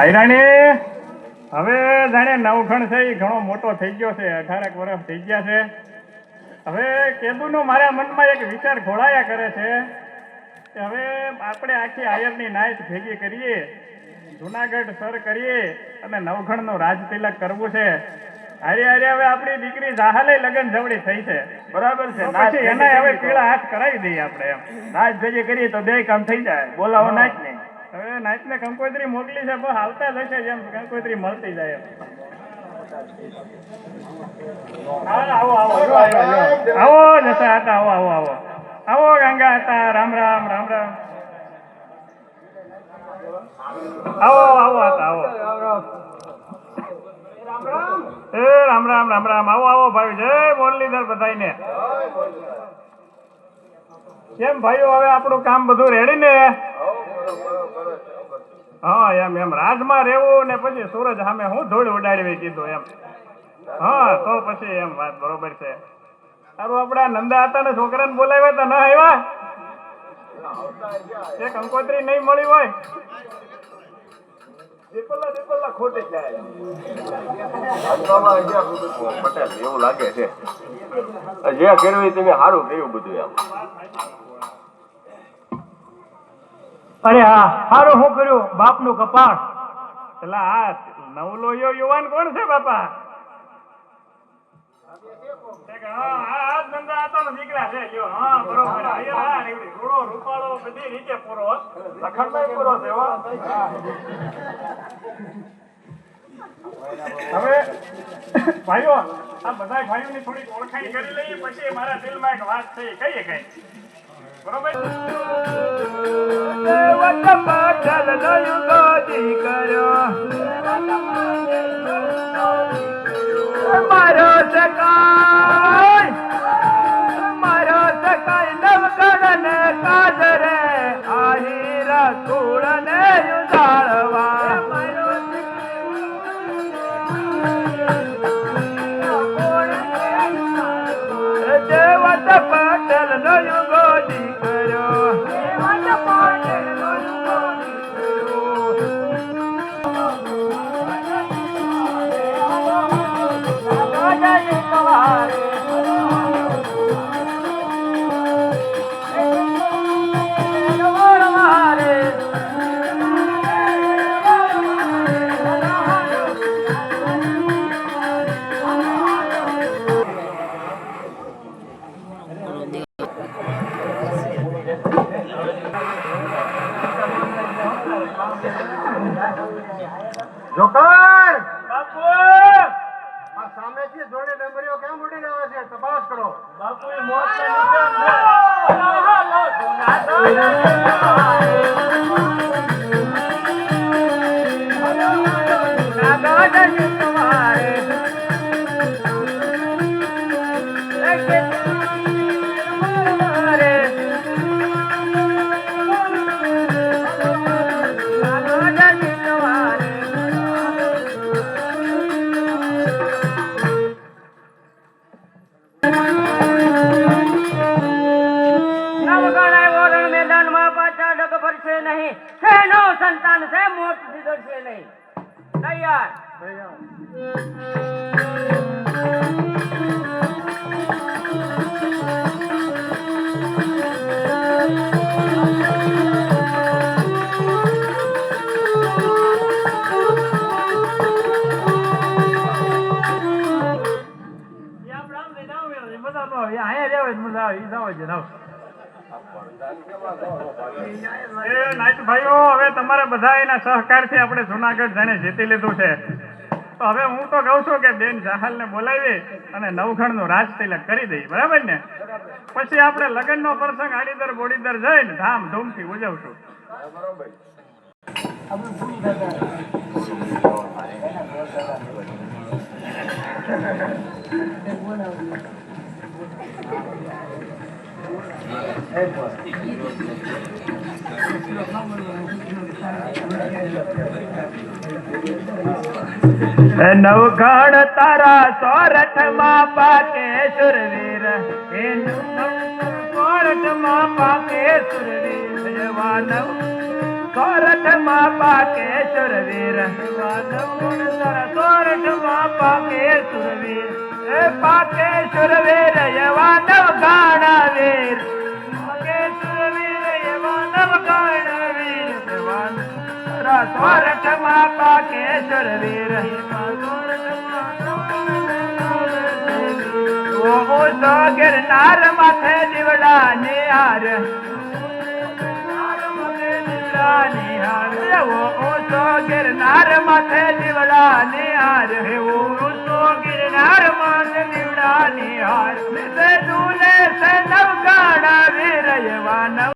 આયરાણી હવે જાણે નવખણ છે એ ઘણો મોટો થઈ ગયો છે અઢારેક વર્ષ થઈ ગયા છે. હવે કેદુનો મારા મનમાં એક વિચાર ઘોળાયા કરે છે કે હવે આપણે આખી આયરની નાયત ભેગી કરીએ જુનાગઢ સર કરીએ અને નવખણનું રાજ તિલક કરવું છે. હારે હારે હવે આપણી દીકરી જાહાલે લગ્ન જવડી થઈ છે. બરાબર છે પછી એના હવે પીળા હાથ કરાવી દઈએ આપણે એમ. નાચ ભેગી કરીએ તો બે કામ થઈ જાય. બોલાવો નાચ ને હવે નાચને કંકોત્રી મોકલી છે બહુ આવતા જ હશે જેમ કંકોત્રી મળતી જાય આવો આવો જો આવ્યા, જો. આવો જસા હતા આવો આવો આવો. આવો ગંગા હતા રામ રામ રામ રામ. આવો આવો હતા આવો. એ રામ રામ રામ રામ. આવો આવો ભાઈ જય મુરલીધર બધાયને. કેમ ભાઈઓ હવે આપણું કામ બધું રેડી ને હા, એમ એમ. રાજમાં રહેવું ને પછી સૂરજ સામે હું ધૂળ ઉડાડવી કીધું એમ. હા, તો પછી એમ વાત બરોબર છે. સારું આપડા નંદા હતા ને છોકરાને બોલાવ્યા હતા ના આવ્યા? એક કંકોત્રી નહીં મળી હોય? એવું લાગે છે. જે કર્યું તમે સારું કર્યું બધું એમ. અરે હા સારું શું કર્યું બાપનું કપાળ એટલે આ નવલો યુવાન કોણ છે બાપા હા, હા. હા. હા, હો. હવે ભાઈઓ આ બધા ભાઈઓની થોડીક ઓળખાણ કરી લઈએ પછી મારા દિલમાં એક વાત થઈ કહીએ કઈ બરોબર چل نه روزي ڪيو نمڪ نه ساڌر آ જોકર બાપુ આ સામેથી જોડે ડમરીઓ કેમ આવે છે તપાસ કરો. બાપુ મોત से नहीं। सहनो संतान से मोट सीधो से नहीं। तैयार। Yeah, yeah, yeah, yeah, yeah, yeah, yeah, yeah, એ નાચ ભાઈઓ હવે તમારા બધા એના સહકારથી આપણે જુનાગઢ જાણે જીતી લીધું છે. તો હવે હું તો કહું છું કે બેન જાહલને બોલાવી અને નવખણનું રાજ તિલક કરી દઈ, બરાબર ને? પછી આપણે લગ્નનો પ્રસંગ આડીદર બોડીદર જઈને ધામધૂમથી ઉજવશું. નવગણ તારા સોરઠમાં પાકે સુરવીર. એ સોરઠમાં પાકે સુરવીર. દેવા નવ સોરઠમાં પાકે સુરવીર. સોરઠમાં પાકે સુરવીર. પાકે સુરવીર. યવાનવ ગાણા ગાણાવીર. સોરઠ માતા પાકે વીર. ઓ ઓ ગિરનાર માથે દીવડા નિહાર. ગિરનાર માથે દીવડા નિહાર. હેવો તો ગિરનાર માથે દીવડા નિહાર. દૂલે સે નવકાણા વિરયવા